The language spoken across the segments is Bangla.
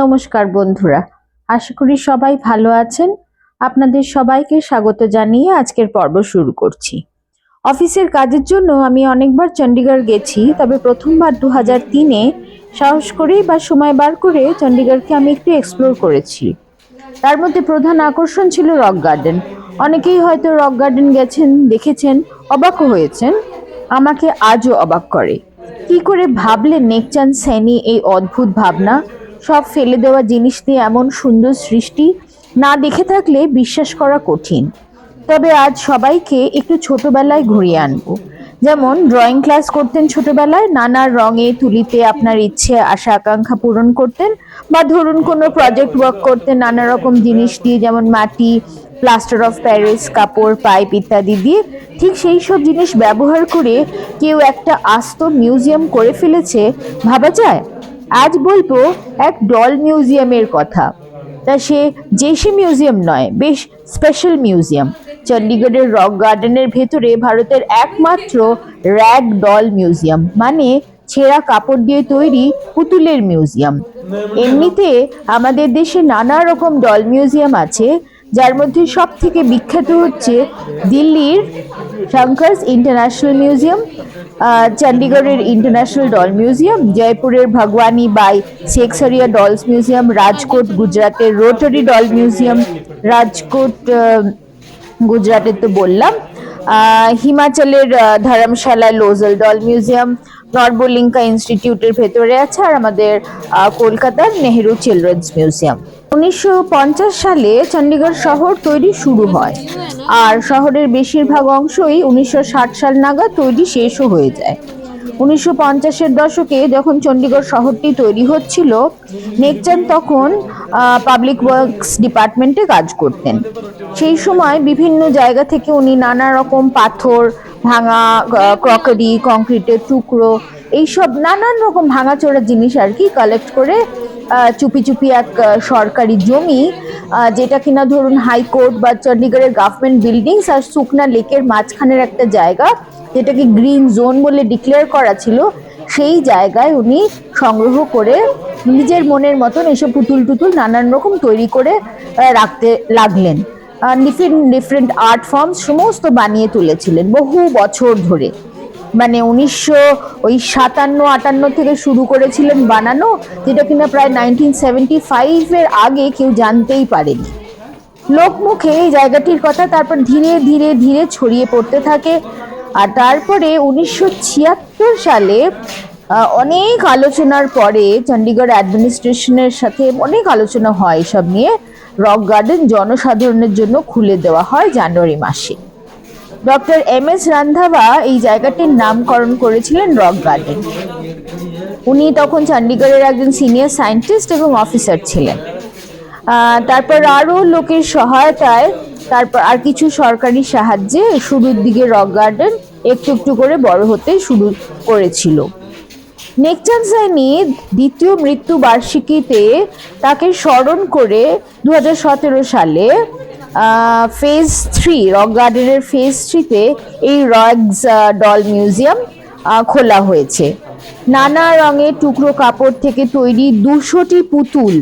নমস্কার বন্ধুরা, আশা করি সবাই ভালো আছেন। আপনাদের সবাইকে স্বাগত জানিয়ে আজকের পর্ব শুরু করছি। অফিসের কাজের জন্য আমি অনেকবার চণ্ডীগড় গেছি, তবে প্রথমবার দু হাজার তিনে সাহস করেই বা সময় বার করে চণ্ডীগড়কে আমি একটু এক্সপ্লোর করেছি। তার মধ্যে প্রধান আকর্ষণ ছিল রক গার্ডেন অনেকেই হয়তো রক গার্ডেন গেছেন, দেখেছেন, অবাকও হয়েছেন। আমাকে আজও অবাক করে। কি করে ভাবলেন নেকচাঁদ সেনি এই অদ্ভুত ভাবনা? সব ফেলে দেওয়া জিনিস দিয়ে এমন সুন্দর সৃষ্টি না দেখে থাকলে বিশ্বাস করা কঠিন। তবে আজ সবাইকে একটু ছোটবেলায় ঘুরিয়ে আনব। যেমন ড্রয়িং ক্লাস করতেন ছোটবেলায়, নানা রঙে তুলিতে আপনার ইচ্ছে, আশা, আকাঙ্ক্ষা পূরণ করতেন বা ধরুন কোনো প্রজেক্ট ওয়ার্ক করতেন নানা রকম জিনিস দিয়ে, যেমন মাটি প্লাস্টার অফ প্যারিস কাপড় পাইপ ইত্যাদি দিয়ে, ঠিক সেই সব জিনিস ব্যবহার করে কেউ একটা আস্ত মিউজিয়াম করে ফেলেছে, ভাবা যায়? আজ বলব এক ডল মিউজিয়ামের কথা। তা সে যে সে মিউজিয়াম নয়, বেশ স্পেশাল মিউজিয়াম। চণ্ডীগড়ের রক গার্ডেনের ভেতরে ভারতের একমাত্র র্যাগ ডল মিউজিয়াম মানে ছেঁড়া কাপড় দিয়ে তৈরি পুতুলের মিউজিয়াম। এমনিতে আমাদের দেশে নানা রকম ডল মিউজিয়াম আছে যার মধ্যে সব থেকে বিখ্যাত হচ্ছে দিল্লির শঙ্করস ইন্টারন্যাশনাল মিউজিয়াম চণ্ডীগড়ের ইন্টারন্যাশনাল ডল মিউজিয়াম, জয়পুরের ভগবানী বাই শেখসরিয়া ডলস মিউজিয়াম, রাজকোট গুজরাটের রোটারি ডল মিউজিয়াম, রাজকোট গুজরাটের তো বললাম হিমাচলের ধর্মশালা, লোজল ডল মিউজিয়াম নর্বলিঙ্কা ইনস্টিটিউটের ভেতরে আছে আর আমাদের কলকাতার নেহেরু চিলড্রেন্স মিউজিয়াম। উনিশশো পঞ্চাশ সালে চণ্ডীগড় শহর তৈরি শুরু হয়। আর শহরের বেশিরভাগ অংশই উনিশশো ষাট সাল নাগাদ তৈরি শেষও হয়ে যায়। উনিশশো পঞ্চাশের দশকে যখন চণ্ডীগড় শহরটি তৈরি হচ্ছিল, নেকচান তখন পাবলিক ওয়ার্কস ডিপার্টমেন্টে কাজ করতেন। সেই সময় বিভিন্ন জায়গা থেকে উনি নানা রকম পাথর ভাঙা ক্রকারি কংক্রিটের টুকরো, এইসব নানান রকম ভাঙাচোরা জিনিস আর কি কালেক্ট করে চুপি চুপি এক সরকারি জমি যেটা কিনা ধরুন হাইকোর্ট বা চণ্ডীগড়ের গভর্নমেন্ট বিল্ডিংস আর সুকনা লেকের মাঝখানের একটা জায়গা, যেটাকে গ্রিন জোন বলে ডিক্লেয়ার করা ছিল, সেই জায়গায় উনি সংগ্রহ করে নিজের মনের মতন এসব পুতুল টুতুল নানান রকম তৈরি করে রাখতে লাগলেন। ডিফারেন্ট ডিফারেন্ট আর্ট ফর্ম সমস্ত বানিয়ে তুলেছিলেন বহু বছর ধরে। মানে উনিশশো ওই সাতান্ন, আটান্ন থেকে শুরু করেছিলেন বানানো, যেটা কিনা প্রায় নাইনটিন সেভেন্টি ফাইভের আগে কেউ জানতেই পারেনি। লোকমুখে এই জায়গাটির কথা তারপর ধীরে ধীরে ধীরে ছড়িয়ে পড়তে থাকে। আর তারপরে উনিশশো ছিয়াত্তর সালে অনেক আলোচনার পরে চণ্ডীগড় অ্যাডমিনিস্ট্রেশনের সাথে অনেক আলোচনা হয় এসব নিয়ে। রক গার্ডেন জনসাধারণের জন্য খুলে দেওয়া হয় জানুয়ারি মাসে। ডক্টর এম এস রান্ধাবা এই জায়গাটির নামকরণ করেছিলেন রক গার্ডেন। উনি তখন চণ্ডীগড়ের একজন সিনিয়র সায়েন্টিস্ট এবং অফিসার ছিলেন। তারপর আরও লোকের সহায়তায় তারপর আর কিছু সরকারি সাহায্যে শুরুর দিকে রক গার্ডেন একটু একটু করে বড় হতে শুরু করেছিল। নেকচাঁদ সাইনি দ্বিতীয় মৃত্যু বার্ষিকীতে তাকে স্মরণ করে দু হাজার সতেরো সালে ফেজ থ্রি রক গার্ডেনের ফেজ থ্রিতে এই রগস ডল মিউজিয়াম খোলা হয়েছে। নানা রঙের টুকরো কাপড় থেকে তৈরি দুশোটি পুতুল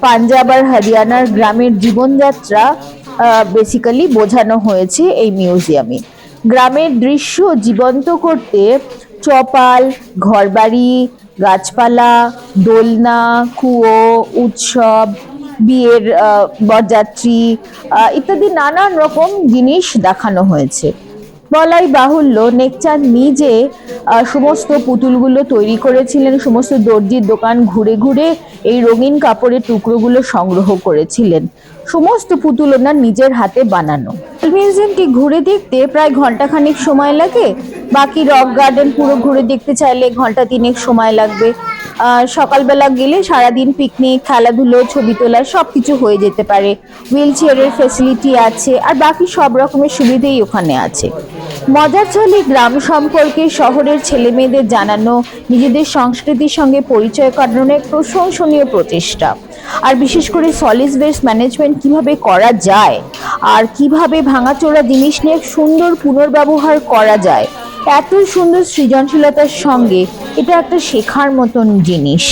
পাঞ্জাব আর হরিয়ানার গ্রামের জীবনযাত্রা বেসিক্যালি বোঝানো হয়েছে এই মিউজিয়ামে গ্রামের দৃশ্য জীবন্ত করতে চপাল, ঘরবাড়ি, গাছপালা, দোলনা, কুয়ো, উৎসব, বিয়ের বরযাত্রী ইত্যাদি নানান রকম জিনিস দেখানো হয়েছে। বলাই বাহুল্য, নেকচাঁদ নিজে সমস্ত পুতুলগুলো তৈরি করেছিলেন, সমস্ত দর্জির দোকান ঘুরে ঘুরে এই রঙিন কাপড়ের টুকরোগুলো সংগ্রহ করেছিলেন। সমস্ত পুতুল ওনার নিজের হাতে বানানো। মিউজিয়ামটি ঘুরে দেখতে প্রায় ঘন্টাখানিক সময় লাগে। বাকি রক গার্ডেন পুরো ঘুরে দেখতে চাইলে ঘণ্টা তিনেক সময় লাগবে। সকালবেলা গেলে সারাদিন পিকনিক খেলাধুলো, ছবি তোলা সব কিছু হয়ে যেতে পারে। হুইল চেয়ারের ফেসিলিটি আছে আর বাকি সব রকমের সুবিধেই ওখানে আছে। মজার ছলে গ্রাম সম্পর্কে, শহরের ছেলে মেয়েদের জানানো, নিজেদের সংস্কৃতির সঙ্গে পরিচয় করানোর এক প্রশংসনীয় প্রচেষ্টা। আর বিশেষ করে সলিড ওয়েস্ট ম্যানেজমেন্ট কীভাবে করা যায়? আর কীভাবে ভাঙাচোরা জিনিস নিয়ে সুন্দর পুনর্ব্যবহার করা যায়? এত সুন্দর সৃজনশীলতার সঙ্গে এটা একটা শেখার মতন জিনিস।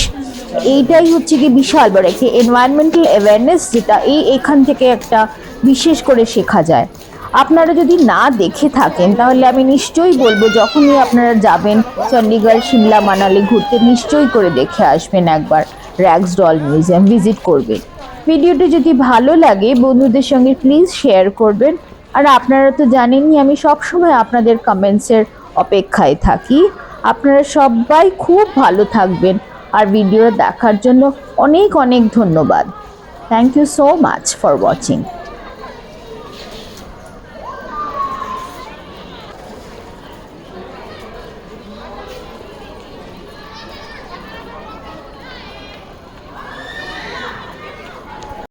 এইটাই হচ্ছে কি বিশাল বড় একটি এনভায়রনমেন্টাল অ্যাওয়ারনেস যেটা এই এখান থেকে একটা বিশেষ করে শেখা যায়। আপনারা যদি না দেখে থাকেন, তাহলে আমি নিশ্চয়ই বলব যখনই আপনারা যাবেন চণ্ডীগড় সিমলা, মানালি ঘুরতে, নিশ্চয়ই করে দেখে আসবেন একবার র্যাক্স ডল মিউজিয়াম, ভিজিট করবেন। ভিডিওটি যদি ভালো লাগে, বন্ধুদের সঙ্গে প্লিজ শেয়ার করবেন। আর আপনারা তো জানেনই, আমি সবসময় আপনাদের কমেন্টসের অপেক্ষায় থাকি। আপনারা সবাই খুব ভালো থাকবেন। আর ভিডিও দেখার জন্য অনেক অনেক ধন্যবাদ। Thank you so much for watching